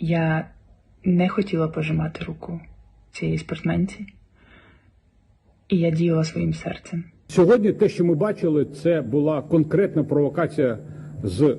Я не хотіла пожимати руку цієї спортсменці, і я діяла своїм серцем. Сьогодні те, що ми бачили, це була конкретна провокація з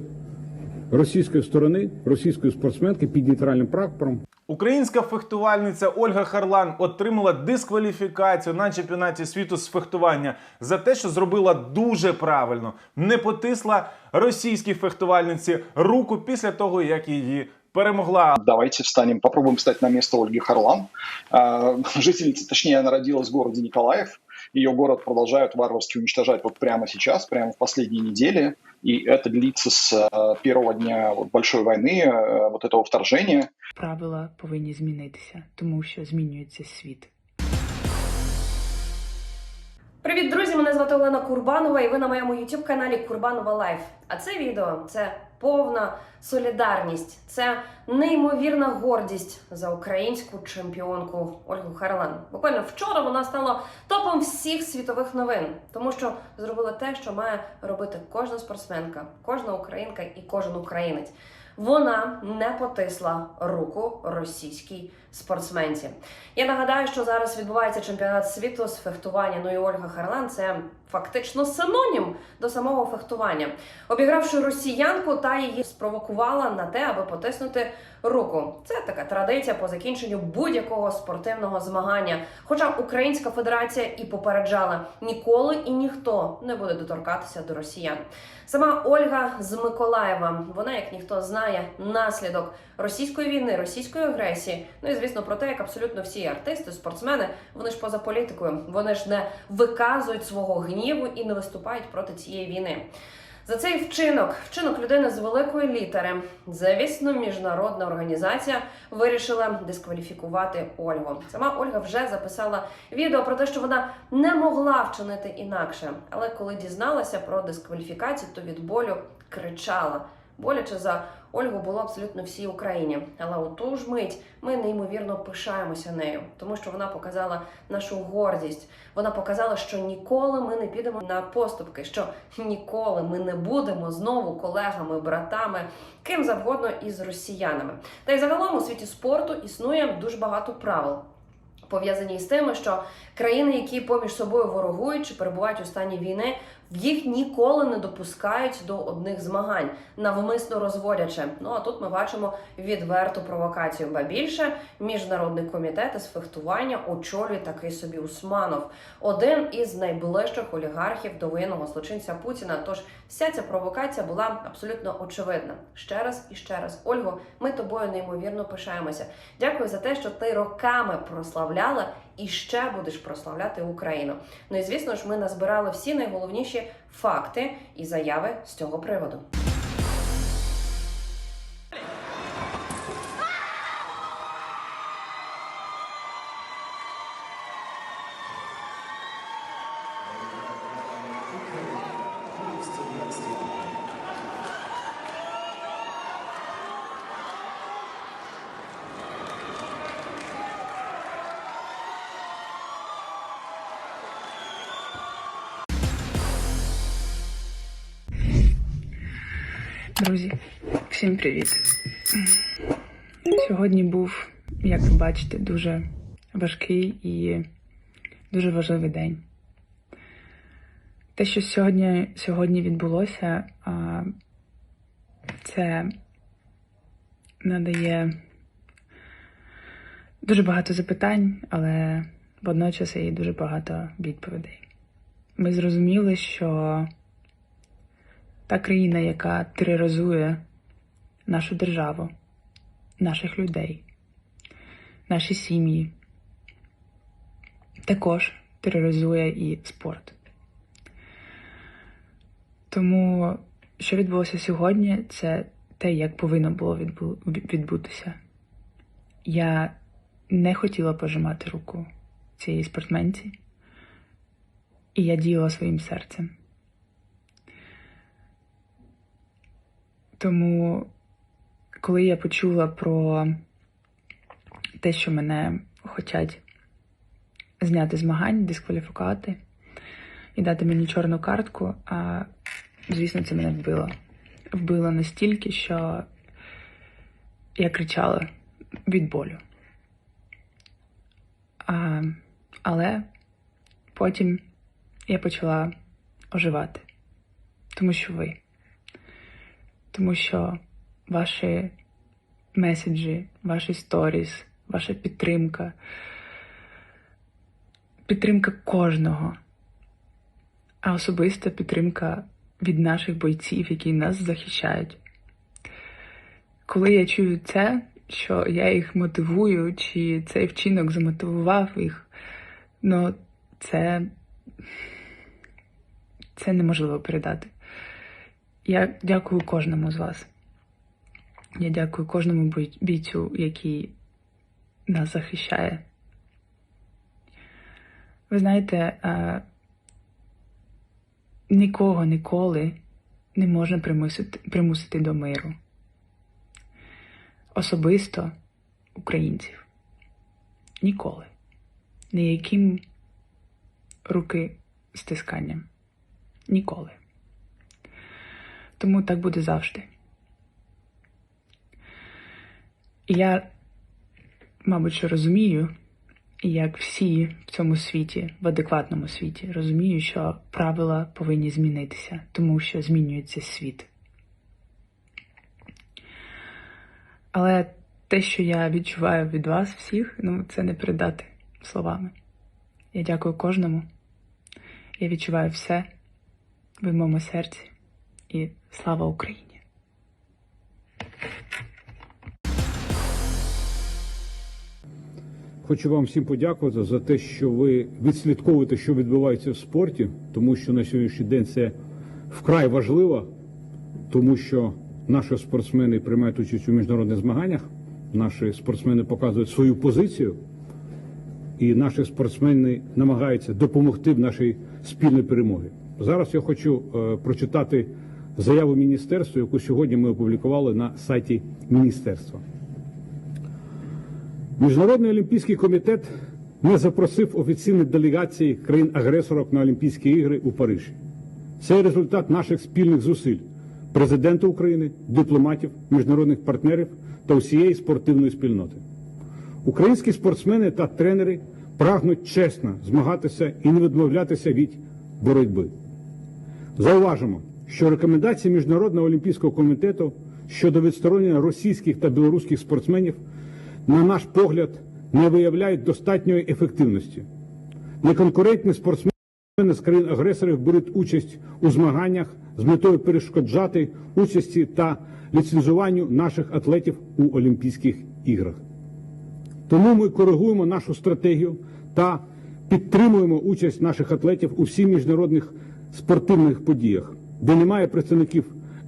російської сторони, російської спортсменки під нейтральним прапором. Українська фехтувальниця Ольга Харлан отримала дискваліфікацію на чемпіонаті світу з фехтування за те, що зробила дуже правильно, не потисла російській фехтувальниці руку після того, як її перемогла. Давайте встанем, попробуем встать на место Ольги Харлан. А, Жительница, точнее, она родилась в городе Николаев. Ее город продолжают варварски уничтожать вот прямо сейчас, прямо в последние недели. И это длится с э, первого дня вот большой войны, э, вот этого вторжения. Правила повинні змінитися, тому що змінюється світ. Привіт, друзі! Мене звати Олена Курбанова, і ви на моєму youtube каналі Курбанова Лайф. А це відео це повна солідарність, це неймовірна гордість за українську чемпіонку Ольгу Харлан. Буквально вчора вона стала топом всіх світових новин, тому що зробила те, що має робити кожна спортсменка, кожна українка і кожен українець. Вона не потисла руку російській спортсменці. Я нагадаю, що зараз відбувається чемпіонат світу з фехтування. Ну і Ольга Харлан це фактично синонім до самого фехтування. Обігравши росіянку, та її спровокувала на те, аби потиснути руку. Це така традиція по закінченню будь-якого спортивного змагання. Хоча Українська Федерація і попереджала ніколи і ніхто не буде доторкатися до росіян. Сама Ольга з Миколаєва, вона як ніхто знає наслідок російської війни, російської агресії. Ну і звісно про те, як абсолютно всі артисти, спортсмени, вони ж поза політикою, вони ж не виказують свого гніву і не виступають проти цієї війни. За цей вчинок, вчинок людини з великої літери, звісно, міжнародна організація вирішила дискваліфікувати Ольгу. Сама Ольга вже записала відео про те, що вона не могла вчинити інакше. Але коли дізналася про дискваліфікацію, то від болю кричала. Боляче за Ольгу було абсолютно всій Україні. Але у ту ж мить ми неймовірно пишаємося нею, тому що вона показала нашу гордість. Вона показала, що ніколи ми не підемо на поступки, що ніколи ми не будемо знову колегами, братами, ким завгодно із росіянами. Та й загалом у світі спорту існує дуже багато правил. Пов'язані з тим, що країни, які поміж собою ворогують чи перебувають у стані війни, їх ніколи не допускають до одних змагань, навмисно розводячи. Ну а тут ми бачимо відверту провокацію. Ба більше міжнародний комітет із фехтування очолює такий собі Усманов, один із найближчих олігархів до воєнного злочинця Путіна. Тож вся ця провокація була абсолютно очевидна. Ще раз і ще раз, Ольго, ми тобою неймовірно пишаємося. Дякую за те, що ти роками прославляла і ще будеш прославляти Україну. Ну і звісно ж, ми назбирали всі найголовніші факти і заяви з цього приводу. Друзі, всім привіт! Сьогодні був, як ви бачите, дуже важкий і дуже важливий день. Те, що сьогодні, сьогодні відбулося, це надає дуже багато запитань, але водночас і дуже багато відповідей. Ми зрозуміли, що та країна, яка тероризує нашу державу, наших людей, наші сім'ї, також тероризує і спорт. Тому, що відбулося сьогодні, це те, як повинно було відбу- відбутися. Я не хотіла пожимати руку цієї спортсменці, і я діяла своїм серцем. Тому, коли я почула про те, що мене хочуть зняти змагань, дискваліфікувати і дати мені чорну картку, а звісно, це мене вбило. Вбило настільки, що я кричала від болю. А, але потім я почала оживати. Тому що ви. Тому що ваші меседжі, ваші сторіс, ваша підтримка, підтримка кожного, а особиста підтримка від наших бойців, які нас захищають. Коли я чую це, що я їх мотивую, чи цей вчинок замотивував їх, ну це, це неможливо передати. Я дякую кожному з вас. Я дякую кожному бійцю, який нас захищає. Ви знаєте, е, нікого ніколи не можна примусити, примусити до миру. Особисто українців. Ніколи. Ніяким руки стисканням. Ніколи. Тому так буде завжди. І я, мабуть, що розумію, як всі в цьому світі, в адекватному світі, розумію, що правила повинні змінитися, тому що змінюється світ. Але те, що я відчуваю від вас всіх, ну це не передати словами. Я дякую кожному. Я відчуваю все в моєму серці. І слава Україні! Хочу вам всім подякувати за те, що ви відслідковуєте, що відбувається в спорті, тому що на сьогоднішній день це вкрай важливо, тому що наші спортсмени приймають участь у міжнародних змаганнях, наші спортсмени показують свою позицію, і наші спортсмени намагаються допомогти в нашій спільній перемогі. Зараз я хочу е, прочитати заяву міністерства, яку сьогодні ми опублікували на сайті міністерства. Міжнародний олімпійський комітет не запросив офіційні делегації країн-агресорок на Олімпійські ігри у Парижі. Це результат наших спільних зусиль президента України, дипломатів, міжнародних партнерів та усієї спортивної спільноти. Українські спортсмени та тренери прагнуть чесно змагатися і не відмовлятися від боротьби. Зауважимо, що рекомендації Міжнародного олімпійського комітету щодо відсторонення російських та білоруських спортсменів, на наш погляд, не виявляють достатньої ефективності. Неконкурентні спортсмени з країн-агресорів беруть участь у змаганнях з метою перешкоджати участі та ліцензуванню наших атлетів у Олімпійських іграх. Тому ми коригуємо нашу стратегію та підтримуємо участь наших атлетів у всіх міжнародних спортивних подіях, де немає представників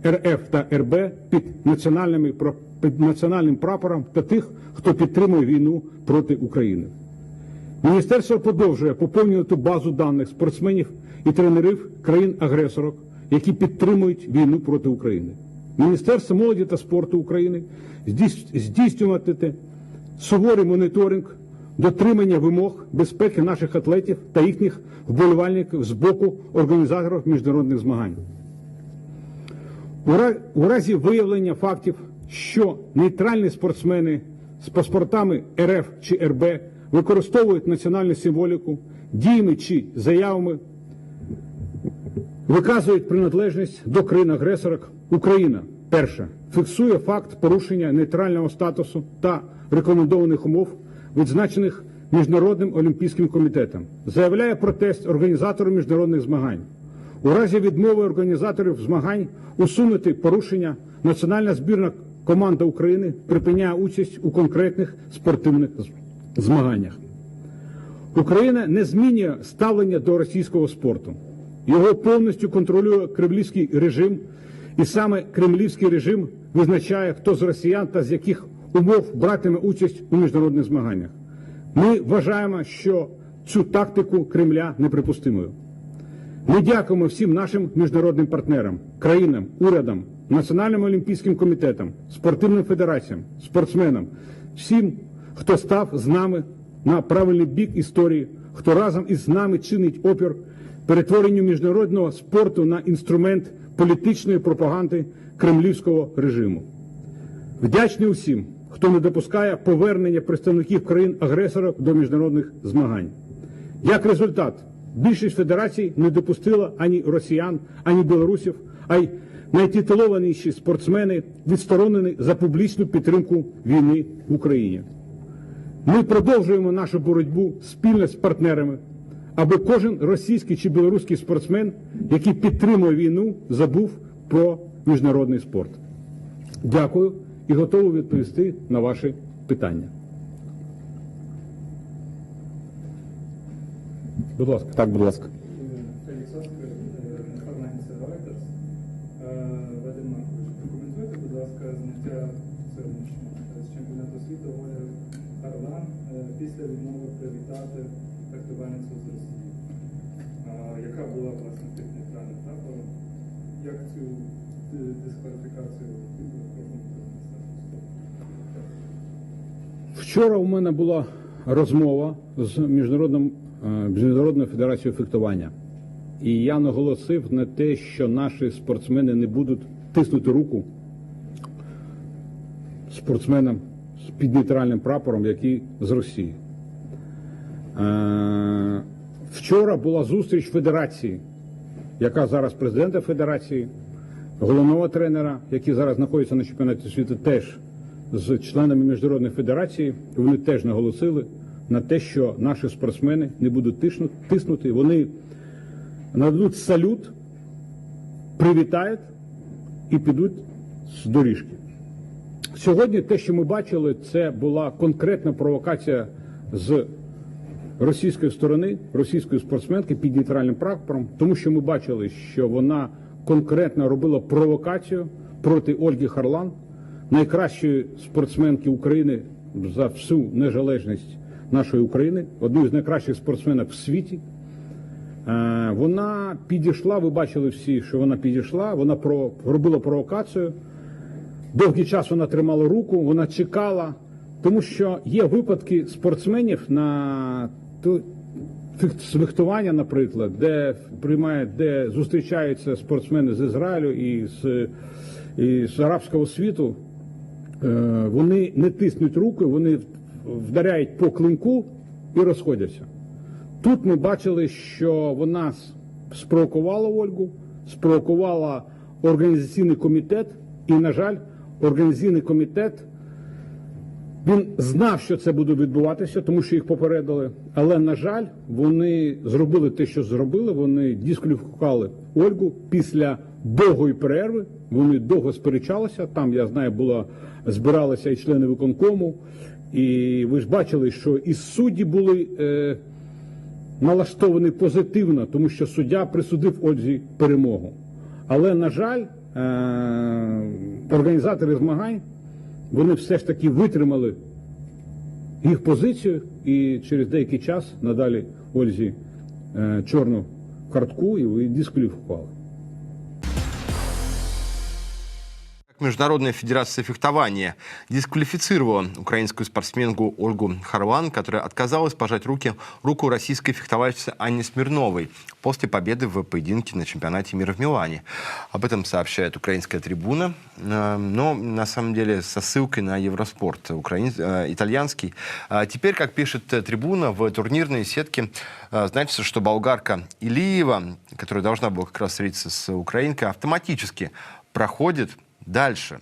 РФ та РБ під, національними, під національним прапором та тих, хто підтримує війну проти України. Міністерство продовжує поповнювати базу даних спортсменів і тренерів країн-агресорок, які підтримують війну проти України. Міністерство молоді та спорту України здійс- здійснюватиме суворий моніторинг дотримання вимог безпеки наших атлетів та їхніх вболівальників з боку організаторів міжнародних змагань. У ра- У разі виявлення фактів, що нейтральні спортсмени з паспортами РФ чи РБ використовують національну символіку, діями чи заявами виказують приналежність до країн-агресорок, Україна. Перша фіксує факт порушення нейтрального статусу та рекомендованих умов, відзначених Міжнародним олімпійським комітетом, заявляє протест організаторам міжнародних змагань. У разі відмови організаторів змагань усунути порушення національна збірна команда України припиняє участь у конкретних спортивних змаганнях. Україна не змінює ставлення до російського спорту. Його повністю контролює кремлівський режим, і саме кремлівський режим визначає, хто з росіян та з яких умов братиме участь у міжнародних змаганнях. Ми вважаємо, що цю тактику Кремля неприпустимою. Ми дякуємо всім нашим міжнародним партнерам, країнам, урядам, Національним олімпійським комітетам, спортивним федераціям, спортсменам, всім, хто став з нами на правильний бік історії, хто разом із нами чинить опір перетворенню міжнародного спорту на інструмент політичної пропаганди кремлівського режиму. Вдячний усім, хто не допускає повернення представників країн-агресорів до міжнародних змагань. Як результат, більшість федерацій не допустила ані росіян, ані білорусів, а й найтитулованіші спортсмени відсторонені за публічну підтримку війни в Україні. Ми продовжуємо нашу боротьбу спільно з партнерами, аби кожен російський чи білоруський спортсмен, який підтримує війну, забув про міжнародний спорт. Дякую і готовий відповісти на ваші питання. Будь ласка. Так, будь ласка. Е, прокоментуйте, будь ласка, зняття сьогоднішнього з чемпіонату світу Оля Харлан після відмови привітати з Росії, яка була власне під нейтральним. Як цю дискваліфікацію? Вчора у мене була розмова з міжнародним міжнародною федерацією фехтування, і я наголосив на те, що наші спортсмени не будуть тиснути руку спортсменам з під нейтральним прапором, які з Росії. Е, Вчора була зустріч федерації, яка зараз президента федерації, головного тренера, який зараз знаходиться на чемпіонаті світу, теж з членами міжнародної федерації. Вони теж наголосили на те, що наші спортсмени не будуть тиснути. Вони нададуть салют, привітають і підуть з доріжки. Сьогодні те, що ми бачили, це була конкретна провокація з російської сторони, російської спортсменки під нейтральним прапором, тому що ми бачили, що вона конкретно робила провокацію проти Ольги Харлан, найкращої спортсменки України за всю незалежність нашої України, одної з найкращих спортсменок в світі. Е, Вона підійшла, ви бачили всі, що вона підійшла, вона про, робила провокацію. Довгий час вона тримала руку, вона чекала, тому що є випадки спортсменів на ту- фехтування, наприклад, де приймає, де зустрічаються спортсмени з Ізраїлю і з, і з арабського світу. Е, Вони не тиснуть руки, вони вдаряють по клинку і розходяться. Тут ми бачили, що вона спровокувала Ольгу, спровокувала організаційний комітет, і, на жаль, організаційний комітет він знав, що це буде відбуватися, тому що їх попередили. Але, на жаль, вони зробили те, що зробили. Вони дискваліфікували Ольгу після довгої перерви. Вони довго сперечалися. Там, я знаю, було збиралися і члени виконкому. І ви ж бачили, що і судді були. Е, налаштований позитивно, тому що суддя присудив Ользі перемогу. Але, на жаль, е- організатори змагань вони все ж таки витримали їх позицію і через деякий час надалі Ользі е- чорну картку і дискваліфікували. Международная федерация фехтования дисквалифицировала украинскую спортсменку Ольгу Харлан, которая отказалась пожать руки, руку российской фехтовальщицы Анне Смирновой после победы в поединке на чемпионате мира в Милане. Об этом сообщает украинская трибуна, э, но на самом деле со ссылкой на Евроспорт украин- э, итальянский. А Теперь, как пишет э, трибуна, в турнирной сетке э, значится, что болгарка Илиева, которая должна была как раз встретиться с украинкой, автоматически проходит дальше.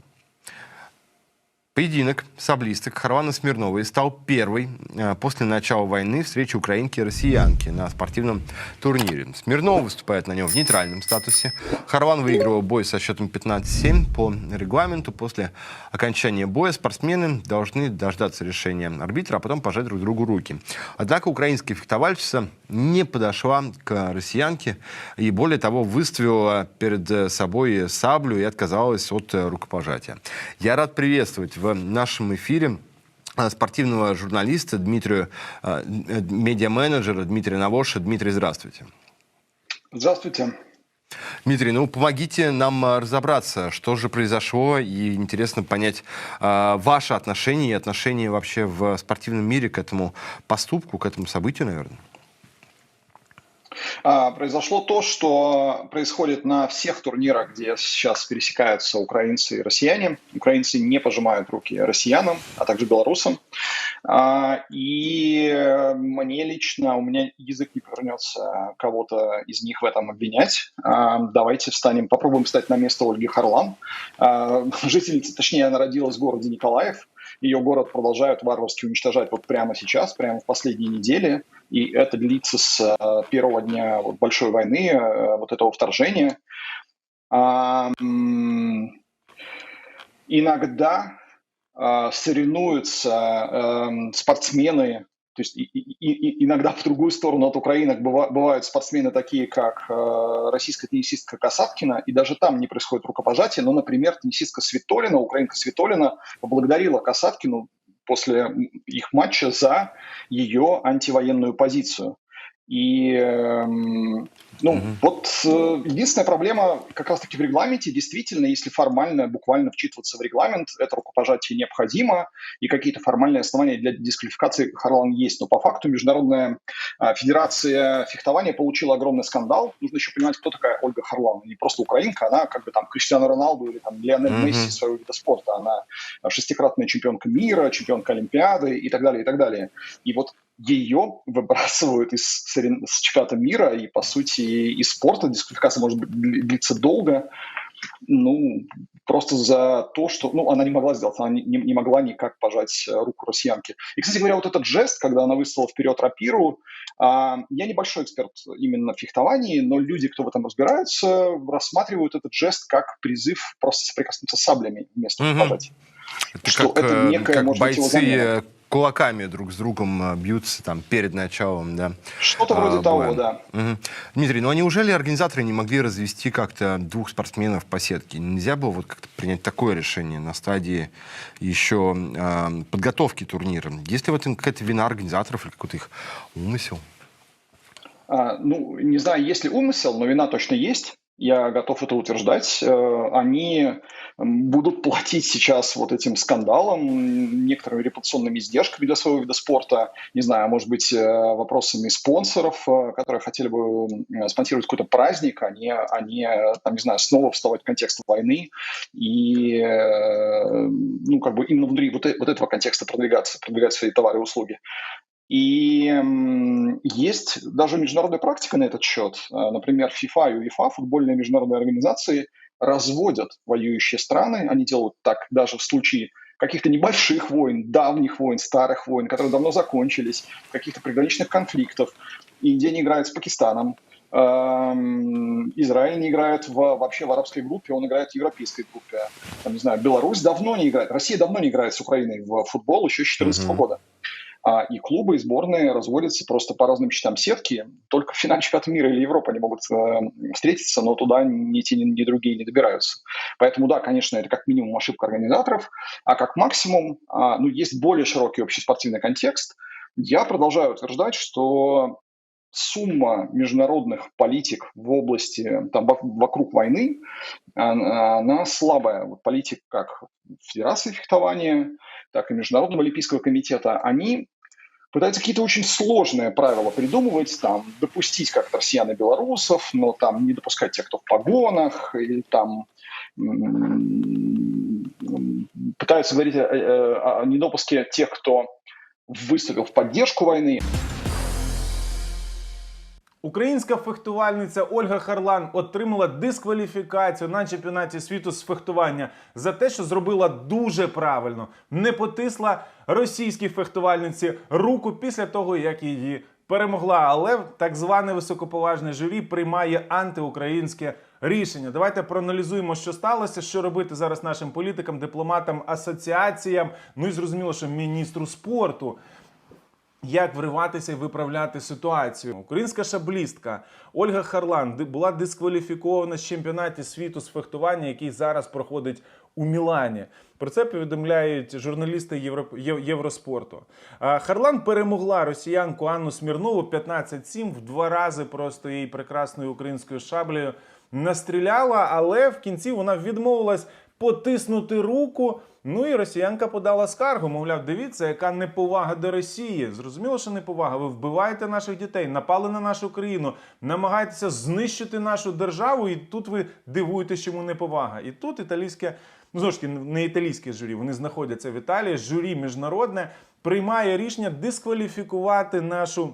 Поединок саблисток Харвана Смирновой стал первой э, после начала войны встречи украинки и россиянки на спортивном турнире. Смирнова выступает на нем в нейтральном статусе. Харван выигрывал бой со счетом 15-7 по регламенту. После окончания боя спортсмены должны дождаться решения арбитра, а потом пожать друг другу руки. Однако украинская фехтовальщица не подошла к россиянке и, более того, выставила перед э, собой саблю и отказалась от э, рукопожатия. Я рад приветствовать в нашем эфире э, спортивного журналиста Дмитрия, э, э, медиа-менеджера Дмитрия Навоша. Дмитрий, здравствуйте. Здравствуйте. Дмитрий, ну помогите нам э, разобраться, что же произошло, и интересно понять э, ваше отношение и отношение вообще в спортивном мире к этому поступку, к этому событию, наверное. А, Произошло то, что происходит на всех турнирах, где сейчас пересекаются украинцы и россияне. Украинцы не пожимают руки россиянам, а также белорусам. А, И мне лично, у меня язык не повернется кого-то из них в этом обвинять. А, Давайте встанем, попробуем встать на место Ольги Харлан. Жительница, точнее, она родилась в городе Николаев. Ее город продолжают варварски уничтожать вот прямо сейчас, прямо в последние недели. И это длится с э, первого дня вот большой войны, э, вот этого вторжения. Иногда э, соревнуются эм, спортсмены, то есть и- и- и- иногда в другую сторону от украинок быва- бывают спортсмены такие, как э, российская теннисистка Касаткина, и даже там не происходит рукопожатие, но, например, теннисистка Светолина, украинка Светолина поблагодарила Касаткину после их матча за ее антивоенную позицию. И эм, ну, Мгм. вот э, единственная проблема как раз-таки в регламенте. Действительно, если формально, буквально вчитываться в регламент, это рукопожатие необходимо, и какие-то формальные основания для дисквалификации Харлан есть. Но по факту Международная а, Федерация фехтования получила огромный скандал. Нужно еще понимать, кто такая Ольга Харлан. Не просто украинка, она как бы там Криштиану Роналду или там Лионель Мгм. Месси своего вида спорта. Она шестикратная чемпионка мира, чемпионка Олимпиады и так далее, и так далее. И вот ее выбрасывают из сорев- с чемпионата мира, и, по сути, из спорта дисквалификация может быть длиться долго, ну, просто за то, что, ну, она не могла сделать, она не, не- могла никак пожать э, руку россиянки. И, кстати говоря, вот этот жест, когда она выставила вперед рапиру, а, я небольшой эксперт именно в фехтовании, но люди, кто в этом разбираются, рассматривают этот жест как призыв просто соприкоснуться с саблями вместо рукопожатия. Это Что как, это э, некая, как может бойцы. Кулаками друг с другом э, бьются там перед началом, да. Что-то вроде а, того, да. Мгм. Дмитрий, ну а неужели организаторы не могли развести как-то двух спортсменов по сетке? Нельзя было вот как-то принять такое решение на стадии еще э, подготовки турнира? Есть ли в этом какая-то вина организаторов или какой-то их умысел? А, ну, не знаю, есть ли умысел, но вина точно есть. Я готов это утверждать. Э, Они будут платить сейчас вот этим скандалом, некоторыми репутационными издержками для своего вида спорта. Не знаю, может быть, э, вопросами спонсоров, э, которые хотели бы спонсировать какой-то праздник, а не, а не, э, там, не знаю, снова вставать в контекст войны и, ну, как бы именно внутри вот, вот этого контекста продвигаться, продвигать свои товары и услуги. И есть даже международная практика на этот счет. А, Например, FIFA и UEFA, футбольные международные организации, разводят воюющие страны. Они делают так даже в случае каких-то небольших войн, давних войн, старых войн, которые давно закончились, каких-то приграничных конфликтов. Индия не играет с Пакистаном, эм, Израиль не играет в, вообще в арабской группе, он играет в европейской группе. Там, не знаю, Беларусь давно не играет, Россия давно не играет с Украиной в футбол, еще с 2014 Мгм. года. А, и клубы, и сборные разводятся просто по разным счетам сетки. Только в финале чемпионата мира или Европы они могут э, встретиться, но туда ни те, ни другие не добираются. Поэтому, да, конечно, это как минимум ошибка организаторов, а как максимум, а, ну, есть более широкий общеспортивный контекст. Я продолжаю утверждать, что сумма международных политик в области, там, во- вокруг войны, она слабая. Вот политик как Федерации фехтования, так и Международного олимпийского комитета, они пытаются какие-то очень сложные правила придумывать, там, допустить как-то россиян и белорусов, но там не допускать тех, кто в погонах, или там пытаются говорить о, о- о недопуске тех, кто выступил в поддержку войны. Українська фехтувальниця Ольга Харлан отримала дискваліфікацію на чемпіонаті світу з фехтування за те, що зробила дуже правильно, не потисла російській фехтувальниці руку після того, як її перемогла. Але так зване високоповажне журі приймає антиукраїнське рішення. Давайте проаналізуємо, що сталося, що робити зараз нашим політикам, дипломатам, асоціаціям. Ну і зрозуміло, що міністру спорту як вриватися і виправляти ситуацію. Українська шаблістка Ольга Харлан була дискваліфікована з чемпіонаті світу з фехтування, який зараз проходить у Мілані. Про це повідомляють журналісти Євро... Євроспорту. Харлан перемогла росіянку Анну Смірнову 15-7, в два рази просто її прекрасною українською шаблею настріляла, але в кінці вона відмовилась потиснути руку. Ну і росіянка подала скаргу. Мовляв, дивіться, яка неповага до Росії. Зрозуміло, що неповага. Ви вбиваєте наших дітей, напали на нашу країну, намагаєтеся знищити нашу державу, і тут ви дивуєтесь, чому неповага. І тут італійське, ну знову не італійське журі, вони знаходяться в Італії. Журі міжнародне приймає рішення дискваліфікувати нашу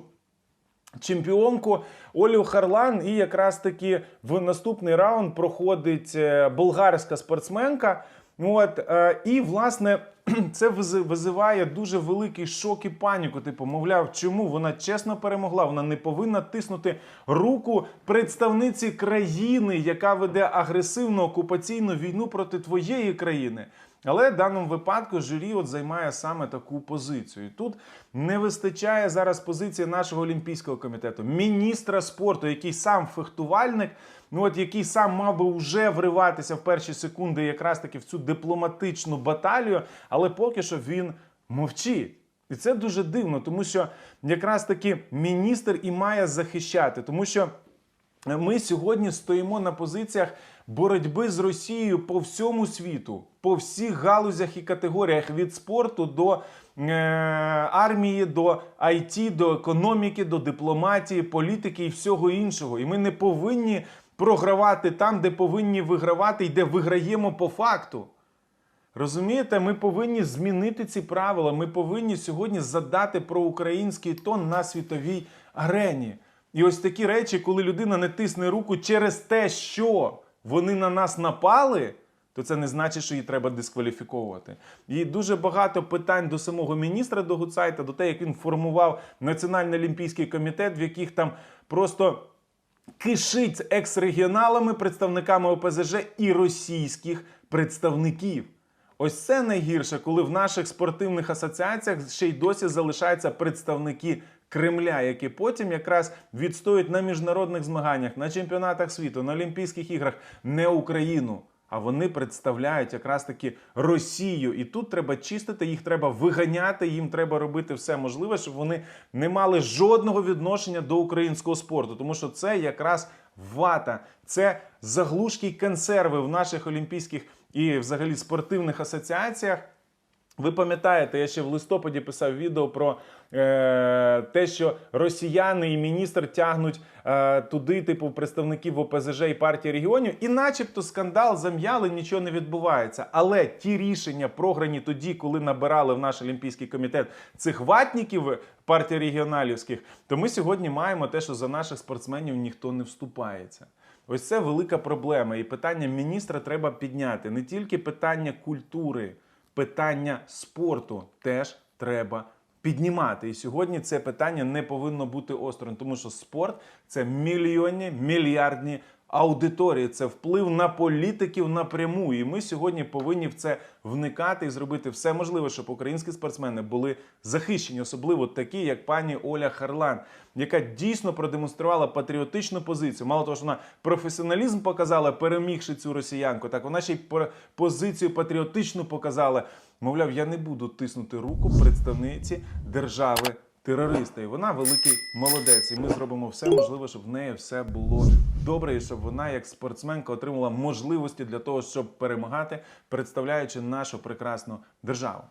чемпіонку Олю Харлан. І якраз таки в наступний раунд проходить е, болгарська спортсменка. От, е, і власне це визи- визиває дуже великий шок і паніку. Типу, мовляв, чому вона чесно перемогла? Вона не повинна тиснути руку представниці країни, яка веде агресивну окупаційну війну проти твоєї країни. Але в даному випадку журі от займає саме таку позицію. Тут не вистачає зараз позиції нашого олімпійського комітету, міністра спорту, який сам фехтувальник, ну от який сам мав би вже вриватися в перші секунди, якраз таки в цю дипломатичну баталію, але поки що він мовчить. І це дуже дивно, тому що якраз таки міністр і має захищати, тому що ми сьогодні стоїмо на позиціях боротьби з Росією по всьому світу, по всіх галузях і категоріях від спорту до е, армії, до IT, до економіки, до дипломатії, політики і всього іншого. І ми не повинні програвати там, де повинні вигравати, і де виграємо по факту. Розумієте, ми повинні змінити ці правила. Ми повинні сьогодні задати проукраїнський тон на світовій арені. І ось такі речі, коли людина не тисне руку через те, що вони на нас напали, то це не значить, що її треба дискваліфіковувати. І дуже багато питань до самого міністра до Гуцайта, до те, як він формував Національний олімпійський комітет, в яких там просто кишить екс-регіоналами, представниками ОПЗЖ і російських представників. Ось це найгірше, коли в наших спортивних асоціаціях ще й досі залишаються представники Кремля, які потім якраз відстоюють на міжнародних змаганнях, на чемпіонатах світу, на Олімпійських іграх не Україну. А вони представляють якраз таки Росію, і тут треба чистити, їх треба виганяти. Їм треба робити все можливе, щоб вони не мали жодного відношення до українського спорту, тому що це якраз вата, це заглушки й консерви в наших олімпійських і взагалі спортивних асоціаціях. Ви пам'ятаєте, я ще в листопаді писав відео про е, те, що росіяни і міністр тягнуть е, туди, типу, представників ОПЗЖ і партії регіонів, і начебто скандал зам'яли, нічого не відбувається. Але ті рішення програні тоді, коли набирали в наш олімпійський комітет цих ватників партії регіоналівських, то ми сьогодні маємо те, що за наших спортсменів ніхто не вступається. Ось це велика проблема. І питання міністра треба підняти. Не тільки питання культури, питання спорту теж треба піднімати. І сьогодні це питання не повинно бути осторонь, тому що спорт це мільйонні, мільярдні аудиторії, це вплив на політиків напряму. І ми сьогодні повинні в це вникати і зробити все можливе, щоб українські спортсмени були захищені, особливо такі, як пані Оля Харлан, яка дійсно продемонструвала патріотичну позицію. Мало того, що вона професіоналізм показала, перемігши цю росіянку, так вона ще й позицію патріотичну показала. Мовляв, я не буду тиснути руку представниці держави. Терориста, і вона великий молодець, і ми зробимо все можливе, щоб в неї все було добре, і щоб вона, як спортсменка, отримала можливості для того, щоб перемагати, представляючи нашу прекрасну державу.